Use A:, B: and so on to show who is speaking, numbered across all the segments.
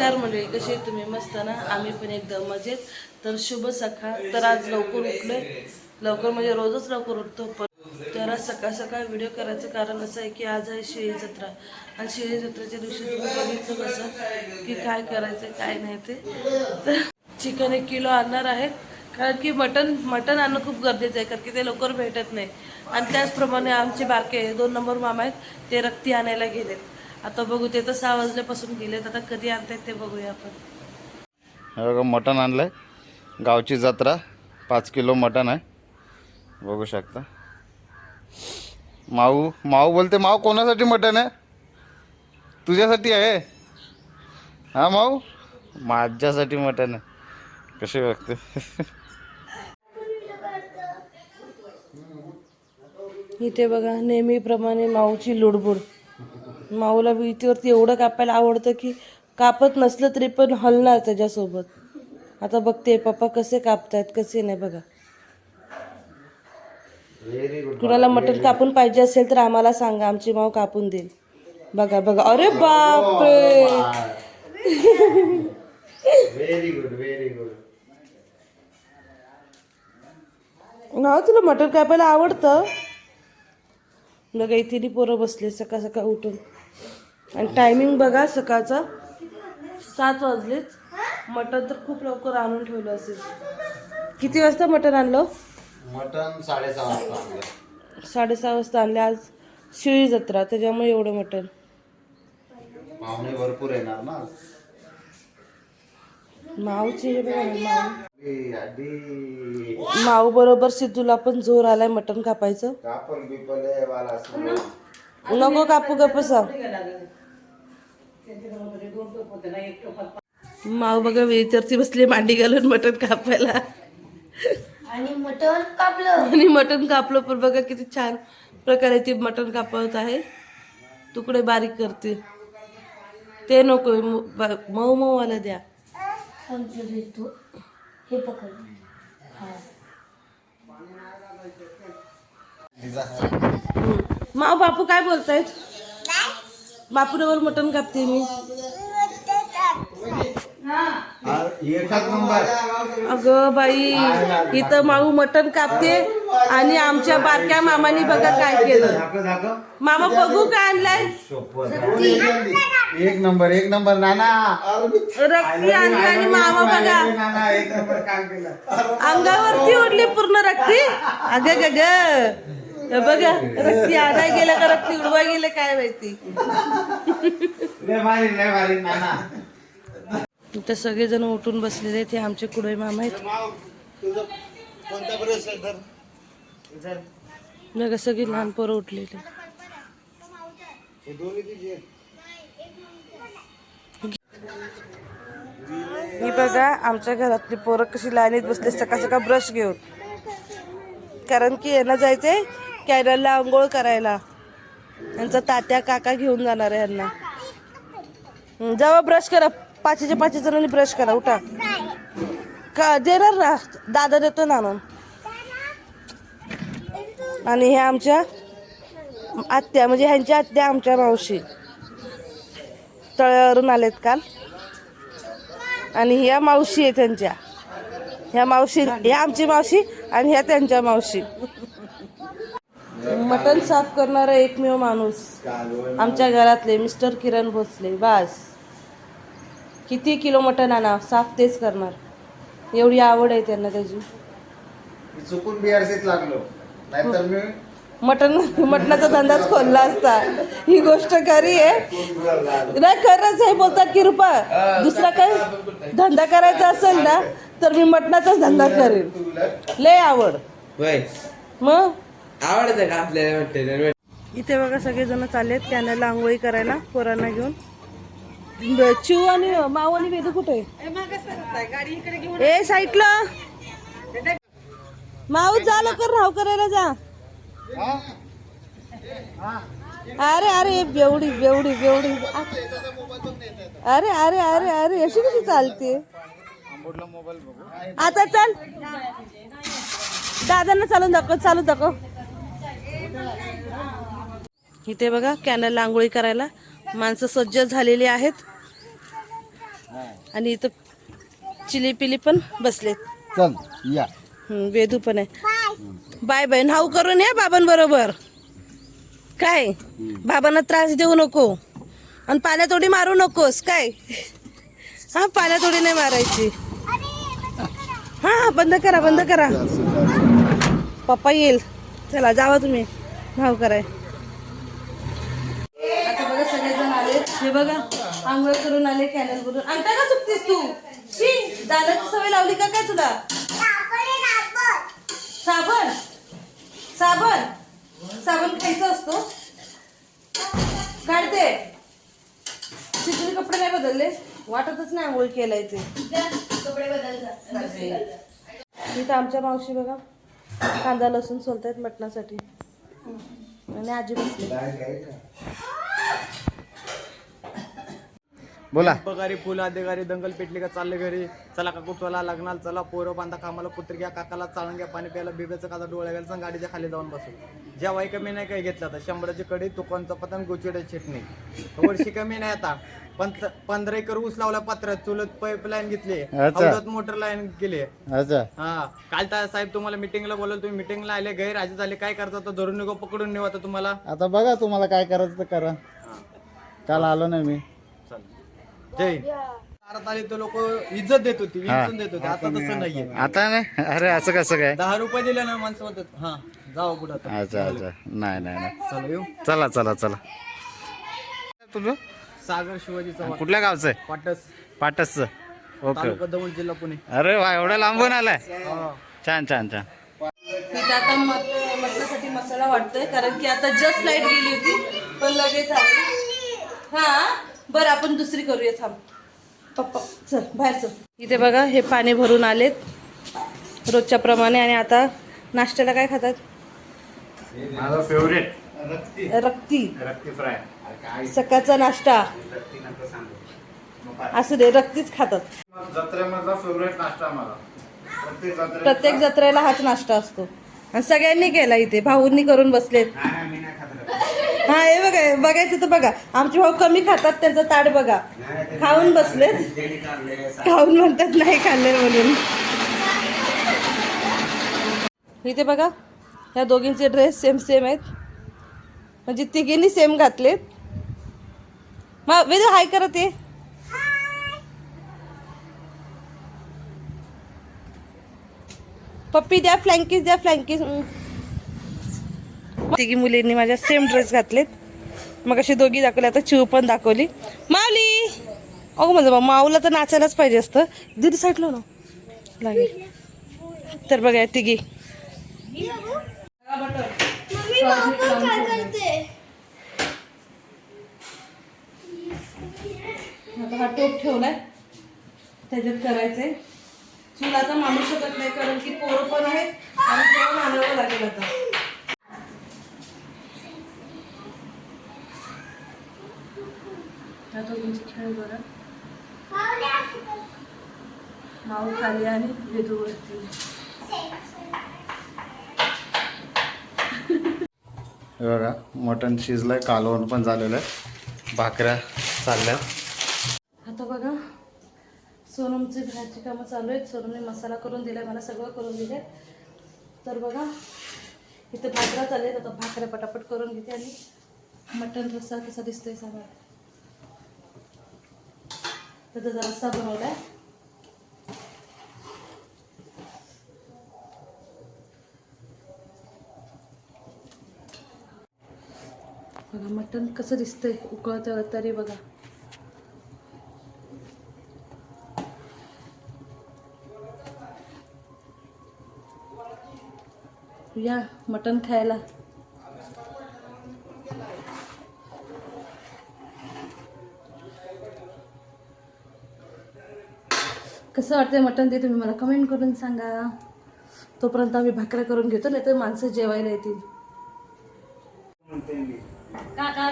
A: नमस्कार मंडळी कसे तुम्ही? मस्त ना? आम्ही पण एकदम मजेत. तर शुभ सकाळ. तर आज लवकर उठलोय. लवकर म्हणजे रोजच लवकर उठतो पण तर आज सकाळ सकाळ व्हिडिओ करायचं कारण असं आहे की आज आहे शिळी जत्रा. आणि शिळी जत्रेच्या दिवशी तुम्ही बघितलं कसं की काय करायचं काय नाही ते. तर चिकन एक किलो आणणार आहेत. कारण की मटन मटन आणणं खूप गरजेचं आहे कारण की ते लवकर भेटत नाही. आणि त्याचप्रमाणे आमचे बारके दोन नंबर मामा आहेत ते रक्ती आणायला गेलेत. आता बघू ते तर सहा वाजल्यापासून गेलेत. आता कधी आणतायत ते बघूया आपण.
B: हे बघा मटण आणलं आहे गावची जत्रा पाच किलो मटण आहे. बघू शकता. माऊ माऊ बोलते माऊ कोणासाठी मटण आहे? तुझ्यासाठी आहे. हा माऊ? माझ्यासाठी मटण आहे. कसे बघते.
A: इथे बघा नेहमीप्रमाणे माऊची लुडबुड. माऊला भीतीवरती एवढं कापायला आवडतं की कापत नसलं तरी पण हलणार त्याच्यासोबत. आता बघते पप्पा कसे कापतायत कसे नाही बघा. कुणाला मटण कापून पाहिजे असेल तर आम्हाला सांगा आमची माऊ कापून देईल. बघा बघा. अरे बापरे!
B: व्हेरी गुड व्हेरी गुड
A: ना तुला मटण कापायला आवडतं? बघा इथे पोरं बसले सकाळ सकाळ उठून. आणि टायमिंग बघा सकाळचा. सात वाजलेच मटण तर खूप लवकर आणून ठेवलं असेल. किती वाजता मटण आणलं?
B: मटण साडेसहा वाजता आणलं.
A: साडेसहा वाजता आणले. आज शिळी जत्रा त्याच्यामुळे एवढं मटण.
B: पाहुणे भरपूर येणार ना
A: माऊची हे माऊ. बरोबर सिद्धूला पण जोर आलाय मटण कापायचं. नको कापू गपसा माऊ बघा वेळीवरती बसली मांडी घालून मटण कापायला.
C: आणि मटण कापलं.
A: आणि मटण कापलं पण बघा किती छान प्रकारे ती मटण कापत आहे. तुकडे बारीक करते. ते नको मऊ मऊ वाला द्या.
C: हे पकड.
A: माऊ बापू काय बोलतायत? बापूनवर मटण कापते मी.
B: एकच नंबर
A: अगं बाई इथं माऊ मटण कापते आणि आमच्या बारक्या मामानी बघा काय केलं. मामा बघू काय आणलाय?
B: एक नंबर एक नंबर नाना.
A: रक्ती आणली आणि मामा बघा. अंगावरती उडली पूर्ण रक्ती. अगं ग. बघा रक्ती आणाय गेलं का रक्ती उडवाय गेलं काय माहिती? इथं सगळेजण उठून बसलेले ते आमचे कुडे मामा आहेत. बघा सगळी लहान पोरं उठलेले. ही बघा आमच्या घरातली पोरं कशी लाईनीत बसले सकाळ सकाळ ब्रश घेऊन. कारण की यांना जायचंय कॅनलला आंघोळ करायला. यांचा तात्या काका घेऊन जाणार आहे यांना हं, ब्रश करा. पाचीच्या पाच जणांनी ब्रश करा. उठा. का देणार ना. दादा देतो ना आणि ह्या आमच्या आत्या म्हणजे ह्यांच्या आत्या आमच्या मावशी. तळ्यावरून आलेत काल. आणि ह्या मावशी आहे त्यांच्या ह्या मावशी ह्या आमची मावशी आणि ह्या त्यांच्या मावशी. मटण साफ करणारा एकमेव माणूस. आमच्या घरातले मिस्टर किरण भोसले बास. किती किलो मटण आणा साफ तेच करणार. एवढी आवड आहे त्यांना त्याची.
B: चुकून बीआरसीत लागलो. नाहीतर मी
A: मटण मटणाचा धंदाच खोलला असता. ही गोष्ट खरी आहे. नाही खरंच आहे बोलतात की रुपा दुसरा काही धंदा करायचा असेल ना तर मी मटणाचाच धंदा करेन. लय आवड. मग?
D: आवडतं का आपल्याला वाटतं
A: इथे बघा सगळेजण चाललेत कॅनलला आंघोळी करायला पोरांना घेऊन. ब- चिव आणि माऊ आणि वेदू कुठे? ए साईटला माऊ जा लवकर राव करायला जा. अरे अरे बेवडी बेवडी बेवडी. अरे अरे अरे अरे अशी कशी चालते? आता चल. दादांना चालून दाखव चालू दाखव. इथे बघा कॅनलला आंघोळी करायला. माणसं सज्ज झालेली आहेत. आणि इथं चिली पिली पण बसलेत.
B: चल या.
A: वेदू पण आहे. Bye bye. नाव करून या बाबांबरोबर काय? बाबांना त्रास देऊ नको. आणि पाण्यात उडी मारू नकोस. काय? हा पाण्यात उडी नाही मारायची. हा बंद करा बंद करा. पप्पा येईल. चला जावा तुम्ही. नाव कराय आता बघा सगळेजण आले हे बघा आंघोळ करून आले कॅनल भरून. अंगठा का चुकतेस तू? शी दादाची सवय लावली का काय तुला? साबण. साबण. साबण खायचा असतो. काढते. शिकले कपडे नाही बदलले. वाटतच नाही आंघोळ केलाय ते. इथं आमच्या मावशी बघा कांदा लसूण सोलतायत मटणासाठी. आणि आजी बसली
B: बोला.
E: पगारी फुल अधिकारी दंगल पेटली का चालले घरी. चला काकू चला लग्नाला चला पोरं बांधा कामाला पुत्र घ्या काकाला चाळून घ्या पाणी प्यायला बिब्याचं काचा डोळ्या घालचा गाडीच्या खाली जाऊन बसू. जेव्हा कमी नाही काही घेतलं आता. शंभराची कडी तुकांचं पतंग गोचिडे चिटणी. वर्षी कमी नाही आता. पंत पंधरा एकर ऊस लावला पत्रात चुलत पाईपलाईन घेतली.
B: अच्छा.
E: मोटर लाईन केली. हा. काल त्या साहेब तुम्हाला मिटिंगला बोलवलं तुम्ही मिटिंगला आले गैर राजे झाले. काय करता तर धरून निघो पकडून नेऊ आता तुम्हाला.
B: आता बघा तुम्हाला काय करायचं तर करा. काल आलो नाही मी.
E: जय दारात आले तर लोक इज्जत देत होती विंचून देत होते. आता तसं नाहीये.
B: आता नाही? अरे असं कसं काय?
E: दहा रुपये दिले ना माणसं म्हणतात हा जाऊ कुठं आता.
B: अच्छा अच्छा. नाही नाही नाही.
E: चला येऊ.
B: चला चला चला. तुझं?
E: सागर शिवाजी चव्हाण
B: कुठल्या गावचं आहे?
E: पाटस
B: पाटसचं ओके
E: तालुका दौंड जिल्हा पुणे.
B: अरे वा एवढा लांबून आलाय.
E: हा.
B: छान छान छान.
A: आता मटणासाठी मसाला वाटतोय कारण की आता जस्ट लाइट गेली होती पण लगेच आली. हा? बरं आपण दुसरी करूया थांब. पप्पा चल बाहेर चल. इथे बघा हे पाणी भरून आलेत रोजच्या प्रमाणे. आणि आता नाश्त्याला काय खातात?
B: माझा फेवरेट
A: रक्ती.
B: रक्ती. फ्राय.
A: सकाळचा नाश्ता. असू दे रक्तीच खातात.
B: जत्रेमधला फेवरेट नाश्ता मला प्रत्येक जत्रेत
A: प्रत्येक जत्रेला हाच नाश्ता असतो. आणि सगळ्यांनी केला इथे भाऊंनी करून बसलेत. हा हे बघा हे बघायचं तर बघा. आमचे भाऊ कमी खातात त्यांचं ताट बघा. खाऊन बसलेत. खाऊन म्हणतात नाही खाल्ले म्हणून. इथे बघा ह्या दोघींचे ड्रेस सेम सेम आहेत. म्हणजे तिघींनी सेम घातलेत. मग वेद हाय करत आहे पप्पी द्या फ्लँकीज द्या फ्लँकीज तिघी मुलींनी माझ्या सेम ड्रेस घातलेत. मग अशी दोघी दाखवली आता चिव पण दाखवली. माऊली! अगो माझं बा माऊला तर नाचायलाच पाहिजे असतं. दीदी साईडला ना लागेल तर बघा तिघी. आता हा टोप ठेवलाय. त्याच्यात करायचंय. चूल आता मांडू शकत नाही कारण की पोरं पण आहेत आणि पोरं मांडावं लागेल आता. ह्या दोघींचे खेळ बघा माऊ खाली आणि वेदू वरती.
B: हे बघा मटण शिजलंय कालवण पण झालेलं आहे. भाकऱ्या चालल्या.
A: आता बघा सोनमची बाहेरची कामं चालू आहेत. सोनमने मसाला करून दिलाय मला सगळं करून दिलंय. तर बघा इथे भाकऱ्या चालू आहेत. आता भाकऱ्या पटापट करून घेते आणि मटण रस्सा कसा दिसतोय सांगा. त्याचा रस्सा बनवलाय बघा मटण कसं दिसतंय उकळतं तरी बघा. या मटण खायला. कसं वाटतंय मटण ते तुम्ही मला कमेंट करून सांगा. तोपर्यंत आम्ही भाकऱ्या करून घेतो नाही तर माणसं जेवायला येतील.
F: आता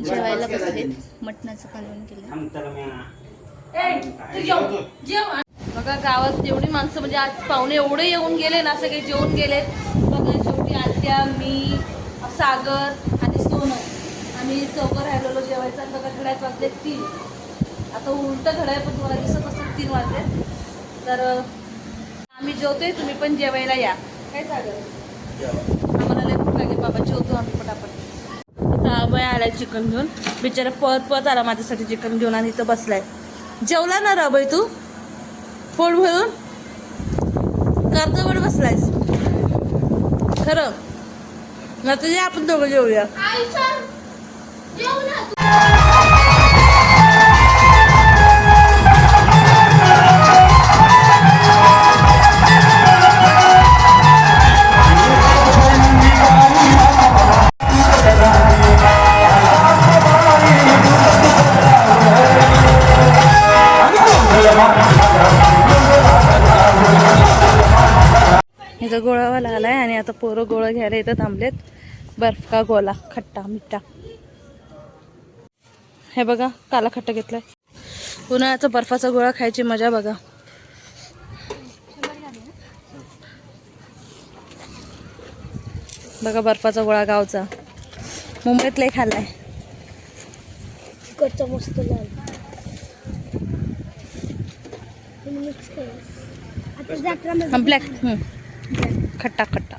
F: जेवायला बसलेत मटणाचं कालवण केलं
A: बघा गावात एवढी माणसं म्हणजे आज पाहुणे एवढे येऊन गेले ना सगळे जेवून गेलेत बघा शेवटी आत्या मी सागर आणि सोनम आम्ही चौघं राहिलेलो जेवायचं बघा घड्यात वाजले तीन. आता उलट घड्याळ पण तुम्हाला दिसत असेल तीन वाजले. तर आम्ही जेवतोय तुम्ही पण जेवायला या. काय सांगत आम्हाला लय भूक लागली बाबा जेवतो आम्ही पटापट. इथं अभय आलाय चिकन घेऊन. बिचारा पळत पळत आला माझ्यासाठी चिकन घेऊन आणि इथं बसलाय. जेवला ना रे अभय तू? पोट भरून? कर्जवर बसलायस. खरं? ना तुझे आपण दोघं जेवूया. इथं गोळावाला आलाय आणि आता पोरं गोळा घ्यायला इथं थांबलेत. बर्फ का गोला खट्टा मिठा हे बघा काला खट्टा घेतलाय. उन्हाळ्याचा बर्फाचा गोळा खायची मजा बघा. बघा बर्फाचा गोळा गावचा. मुंबईत लय खाल्लाय.
C: तिकडचा मस्त
A: ब्लॅक खट्टा खट्टा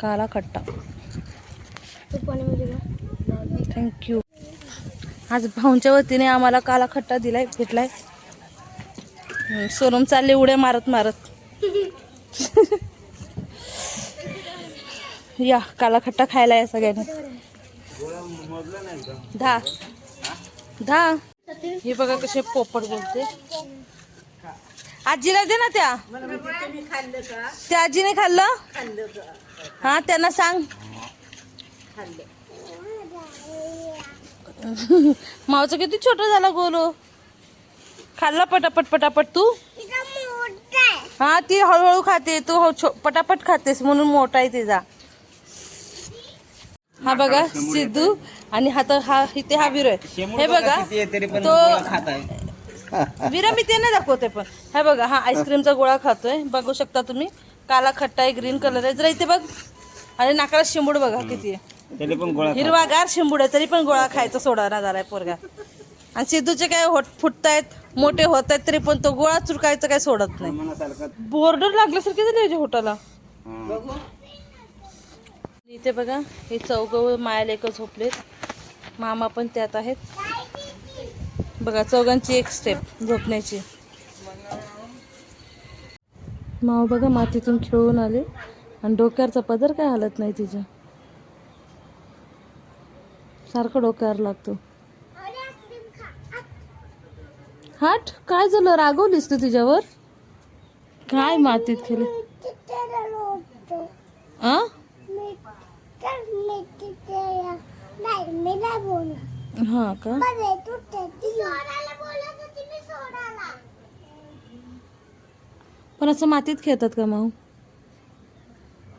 A: काला खट्टा थँक्यू आज भाऊंच्या वतीने आम्हाला काला खट्टा दिलाय भेटलाय. सोनम चालले उड्या मारत मारत. या काला खट्टा खायला या सगळ्यांनी. दहा. दहा. हे बघा कसे पोपट बोलते. आजीला दे ना त्या. त्या आजीने खाल्लं? हा त्यांना सांग. मावचं किती छोटं झाला गोलो? खाल्ला पटापट पटापट तू? हा ती हळूहळू खाते. तू हळू- छो- पटापट खातेस म्हणून मोठा आहे तिचा. हा बघा सिद्धू आणि हा तर हा इथे हा विरो आहे. हे बघा तो विरा मी ते नाही दाखवते पण. हे बघा हा आईस्क्रीमचा गोळा खातोय. बघू शकता तुम्ही. काला खट्टा आहे ग्रीन कलर आहे. जरा इथे बघ. आणि नाकाला शिंबूड बघा किती आहे. हिरवागार शिंबूड आहे तरी पण गोळा खायचा सोडा झालाय पोरगा. आणि सिद्धूचे काय होट फुटतायत मोठे होत आहेत तरी पण तो गोळा चुरकायचं काय सोडत नाही. बोर्डर लागल्यासारखे झाले होटाला. इथे बघा हे चौघ माया लेक झोपलेत. मामा पण त्यात आहेत. बघा चौघांची एक स्टेप झोपण्याची. माव बघा मातीतून खेळून आले. आणि डोक्यावरचा पदर काय हालत नाही तिच्या. सारखं डोक्यावर लागतो. हाट काय झालं? रागवलीस तू तिच्यावर? काय मातीत खेळले? आ? हा का? पण असं मातीत खेळतात का माऊ?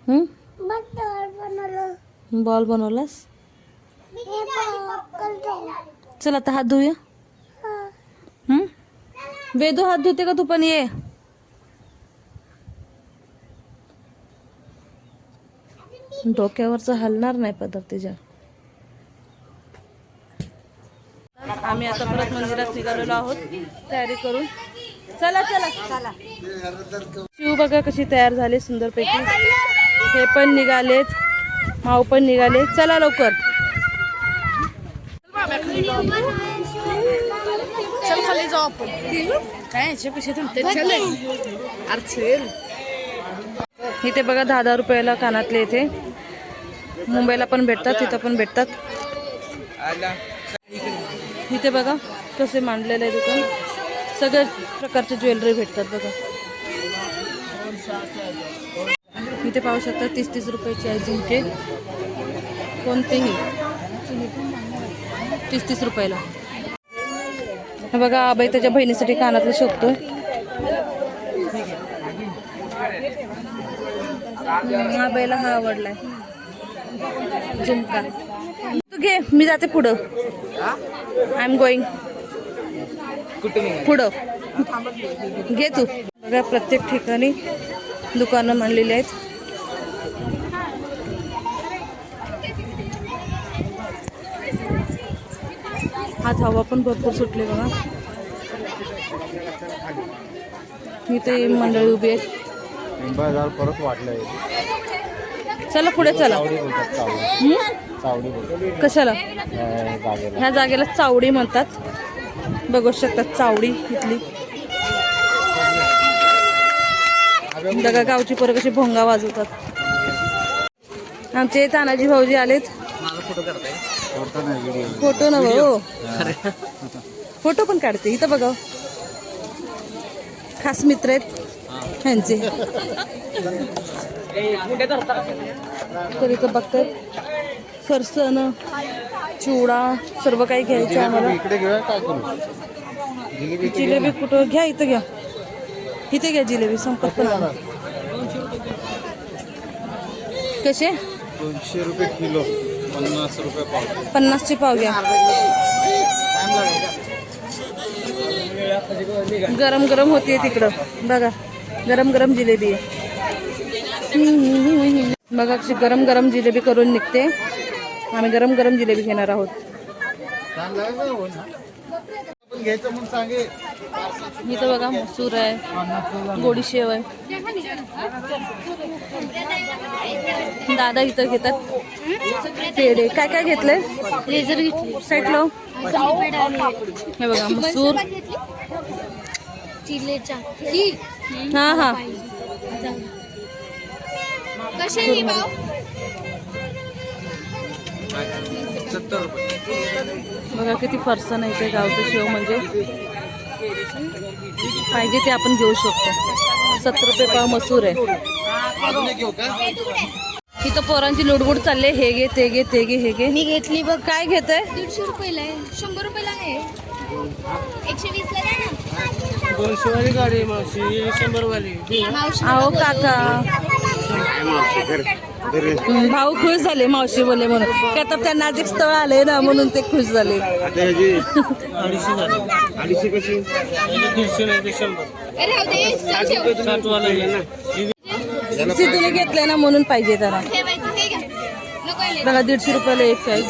A: हम्म बॉल बनवलास? चल आता हात धुया हम्म वेदू हात धुते का तू पण ये? डोक्यावरच हलणार नाही पदर तिच्या. आम्ही आता परत मंदिरात निघालेलो आहोत. तयारी करून. चला चला. चला. शिव बघा कशी तयार झाली सुंदरपैकी. हे पण निघालेत. माऊ पण निघाले चला लवकर. चल खाली जाऊ आपण. काय याच्यापेक्षा थांबते चल. चल. इथे बघा दहा दहा रुपयाला कानातले इथे. मुंबईला पण भेटतात तिथं पण भेटतात. इथे बघा कसे मांडलेलं आहे दुकान. सगळ्या प्रकारचे ज्वेलरी भेटतात बघा. इथे पाहू शकता तीस तीस रुपयाची आहे झुमके कोणतेही. तीस तीस रुपयाला बघा आबाई त्याच्या बहिणीसाठी कानातलं शोधतो आबाईला हा आवडलाय. झुमका तू घे मी जाते पुढं. आय एम गोईंग पुढं. घे तू. बघा प्रत्येक ठिकाणी दुकानं मांडलेली आहेत. आज हवा पण भरपूर सुटली बघा. इथे मंडळी उभी आहेत.
B: परत वाढलंय.
A: चला पुढे चला.
B: चावडी
A: कशाला? ह्या जागेला. चावडी म्हणतात. बघू शकतात चावडी इथली. दगा गावची पोरं कशी भोंगा वाजवतात. आमचे तानाजी भाऊजी आलेत.
B: फोटो नाही व्हिडिओ
A: फोटो न हो. फोटो पण काढते इथं बघा. खास मित्र आहेत ह्यांचे. तर इथं बघतात फरसन चिवडा सर्व काही घ्यायचं आम्हाला.
B: जिलेबी
A: कुठं? घ्या इथं घ्या. इथे घ्या जिलेबी संपत पण. कसे?
B: दोनशे रुपये किलो पन्नास रुपये पाव.
A: पन्नासचे पाव घ्या. गरम गरम होते तिकडं. बघा गरम गरम जिलेबी आहे. बघा गरम गरम जिलेबी करून निघते. आम्ही गरम गरम जिलेबी घेणार आहोत.
B: हो ना? आपण घ्यायचं म्हणून सांगे.
A: इथं बघा मसूर आहे गोडी शेव आहे. दादा इथं घेतात. पेढे. काय काय घेतलंय?
C: लेझर घेतली.
A: हे बघा मसूर.
C: चिलेचा. ही.
A: हा हा.
F: ही भाव
A: बघा किती फरसन आहे ते गावचं शेव म्हणजे. पाहिजे ते आपण घेऊ शकतो. सत्तर रुपये पाव मसूर आहे. इथं पोरांची लुडबुड चालले हे घे ते घे ते घे हे घे.
C: मी घेतली बघ.
A: काय घेत आहे
F: दीडशे रुपयाला आहे. शंभर रुपयाला नाही एकशे
E: दोनशे वाली गाडी मावशी. शंभर वाली
A: अहो काका. भाऊ खुश झाले मावशी बोलले म्हणून. का तर त्या नाजिक स्थळ आले ना म्हणून ते खुश झाले.
E: वाला
A: सिद्धूने घेतलंय ना म्हणून पाहिजे त्याला.
F: ठेवायचं ते घ्या. नको आहे
A: बघा दीडशे रुपयाला एक आहे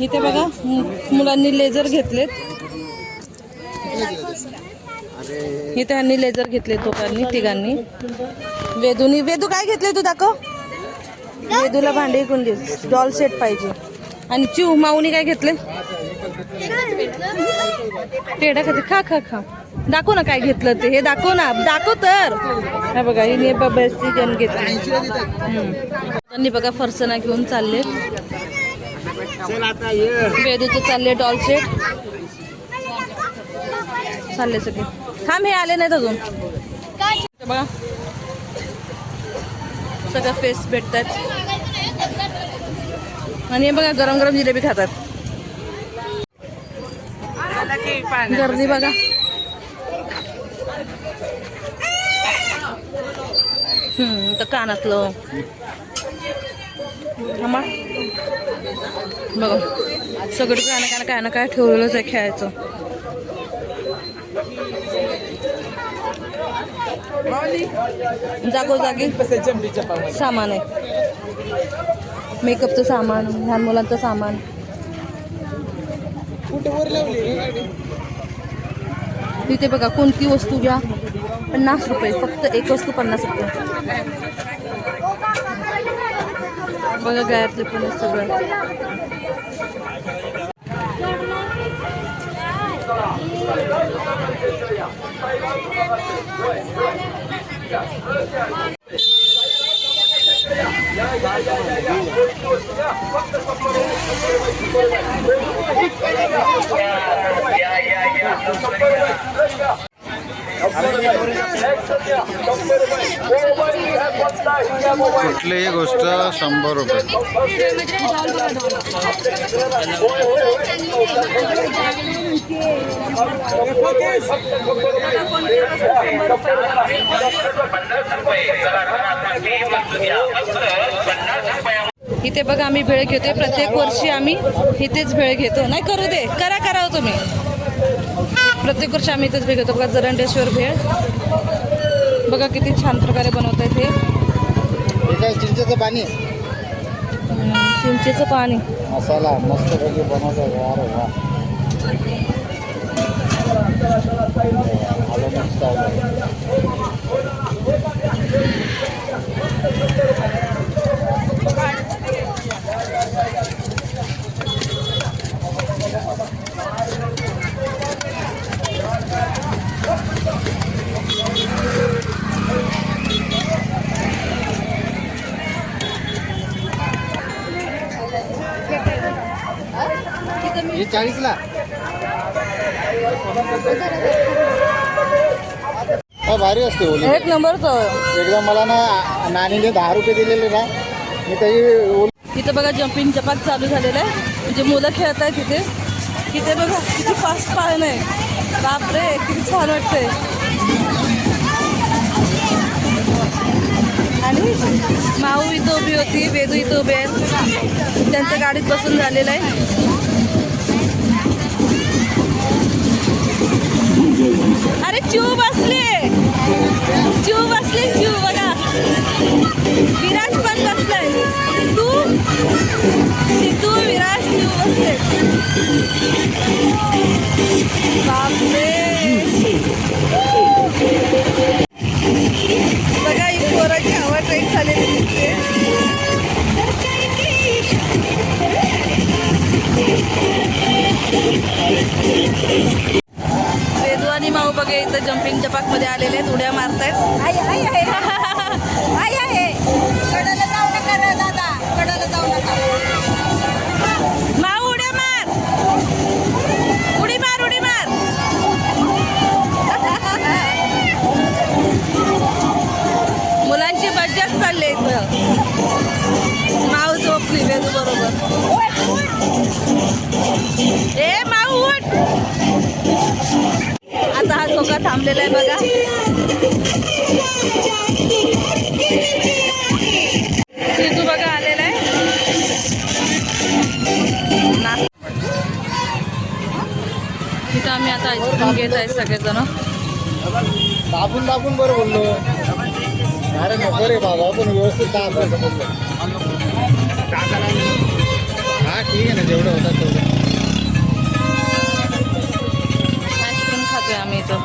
A: इथे बघा मुलांनी लेझर घेतलेत. हे त्यांनी लेझर घेतले दोघांनी तिघांनी. वेदूनी वेदू काय घेतले तू दाखव. वेदूला भांडे कुंडी डॉल सेट पाहिजे. आणि चिव माऊनी काय घेतले पेढा खाते. खा खा खा. दाखव ना काय घेतलं ते. हे दाखव ना. दाखव तर. हा बघा हिने बबेची गन घेतली. हम्म. त्यांनी बघा फरसना घेऊन चालले. वेदूचे चालले डॉल सेट चालले सगळे. थांब हे आले नाहीत अजून. बघा. सगळं फेस भेटतात. आणि हे बघा गरम गरम जिलेबी खातात. गर्दी बघा. हम्म तर कानातलं. आम्हा बघा. सगळं काय ना काय ना काय ठेवलेलंच आहे खेळायचं. जागोजागी सामान आहे. मेकअपचं सामान लहान मुलांचं सामान. तिथे बघा कोणती वस्तू घ्या. पन्नास रुपये फक्त एक वस्तू पन्नास रुपये. बघा गळ्यातले पण आहे सगळं
B: कुठलीही गोष्ट शंभर रुपये.
A: इथे बघा आम्ही भेळ घेतोय. प्रत्येक वर्षी आम्ही इथेच भेळ घेतो. नाही करू दे. करा करा हो तुम्ही. प्रत्येक वर्षी आम्ही इथेच भेळ घेतो. बघा जरंडेश्वर भेळ. बघा किती छान प्रकारे बनवत आहेत हे
B: हे काय चिंचेचं पाणी?
A: चिंचेचं पाणी.
B: मसाला मस्त बनवतो चाळीसला. भारी असते ओली
A: एक नंबरच.
B: एकदा मला ना नानीने दहा रुपये दिलेले ना मी त्याची ओली
A: इथं बघा जम्पिंग जपाक चालू झालेलं आहे म्हणजे मुलं खेळत आहेत तिथे तिथे बघा किती फास्ट पाळणं आहे. बापरे किती छान वाटतंय. आणि माऊ इथं उभी होती वेदू इथं उभे आहेत. त्यांच्या गाडीत बसून झालेलं आहे. अरे चिव बसले चिव बसले चिव बघा. विराज पण बसलाय. तू? सिद्धू विराज चिव बसले बापरे. आईस्क्रीम घेत आहे सगळेजण.
B: दाबून दाबून बरं बोललो. अरे नको रे बाबा पण व्यवस्थित दाब हा ठीक आहे ना जेवढं होतात तेवढं.
A: आईस्क्रीम खातोय आम्ही इथं.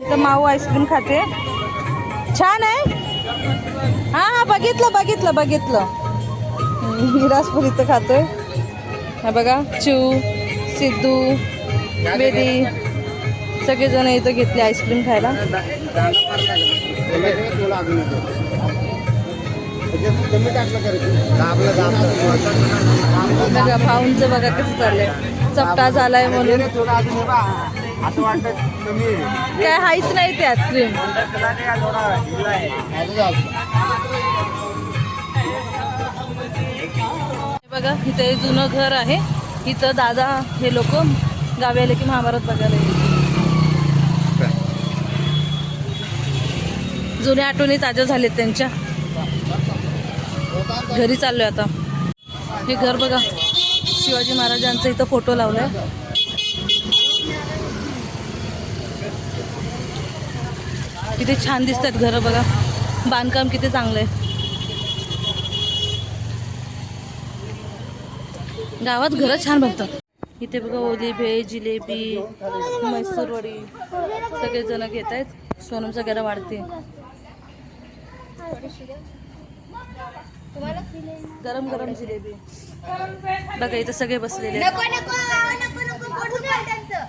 A: इथं माऊ आईस्क्रीम खाते. छान आहे. हा हा बघितलं बघितलं बघितलं. विरासपूर इथं खातोय. हा बघा चिव सिद्धू वेदी सगळेजण इथं घेतले आईस्क्रीम खायला. बघा भाऊंचं बघा कसं चाललंय. चपटा झालाय म्हणून. काय हायच नाही ते आईस्क्रीम बघा इथे जुनं घर आहे. इथं दादा हे लोक गावी आले की महाभारत बघायला येतात. जुन्या आठवणी ताज्या झालेत त्यांच्या. घरी चाललोय आता. हे घर बघा. शिवाजी महाराजांचा इथं फोटो लावलाय. किती छान दिसतात घरं बघा. बांधकाम किती चांगलं आहे गावात घरं छान बघतात इथे बघा ओली भेळ जिलेबी मैसूर वडी सगळेजण घेत आहेत सोनम सगळ्याला वाढते गरम गरम जिलेबी बघा इथं सगळे बसलेले आहेत.
F: नको नको नको नको पोट दुखायला त्यांचं.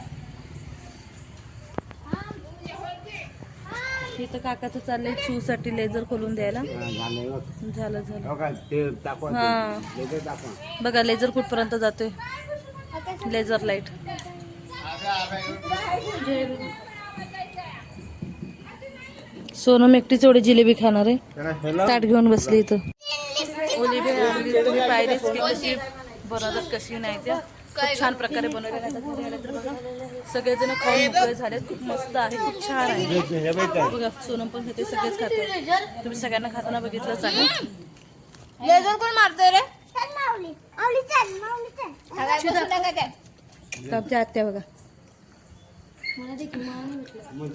A: इथं काकाचं चाललंय चू साठी लेझर खोलून द्यायला. झालं झालं.
E: ते दाखवा
A: हा. बघा लेझर कुठपर्यंत जातोय? Laser light. सोनम एकटीच एवढी जिलेबी खाणार आहे. ताट घेऊन बसली इथं. ओली भेळ आणली तुम्ही पाहिलीच की कशी? बनवतात कशी नाही त्या खूप छान प्रकारे तर बघा सगळेजण खाऊन मोकळे झालेत. खूप मस्त आहे खूप छान आहे. बघा सोनम पण खाते सगळेच खातात तुम्ही सगळ्यांना खाताना बघितलंच आहे
F: लेझर कोण मारतोय रे?
A: आमच्या आत्या बघा.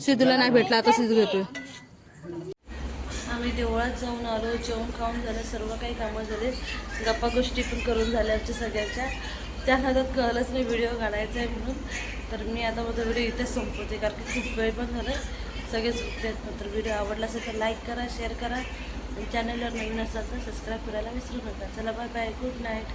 A: सिद्धूला नाही भेटला आता सिद्धू घेतोय. आम्ही देवळात जाऊन आलो जेवण खाऊन झालं सर्व काही कामं झाले गप्पा गोष्टी पण करून झाल्या आमच्या सगळ्यांच्या. त्या नादात कळलंच मी व्हिडिओ काढायचा आहे म्हणून. तर मी आता माझा व्हिडिओ इथेच संपवते कारण की खूप वेळ पण झालं सगळे झोपते आहेत तर व्हिडिओ आवडला असेल तर लाईक करा शेअर करा. आणि चॅनलवर नवीन असाल तर सबस्क्राईब करायला विसरू नका. चला बाय बाय गुड नाईट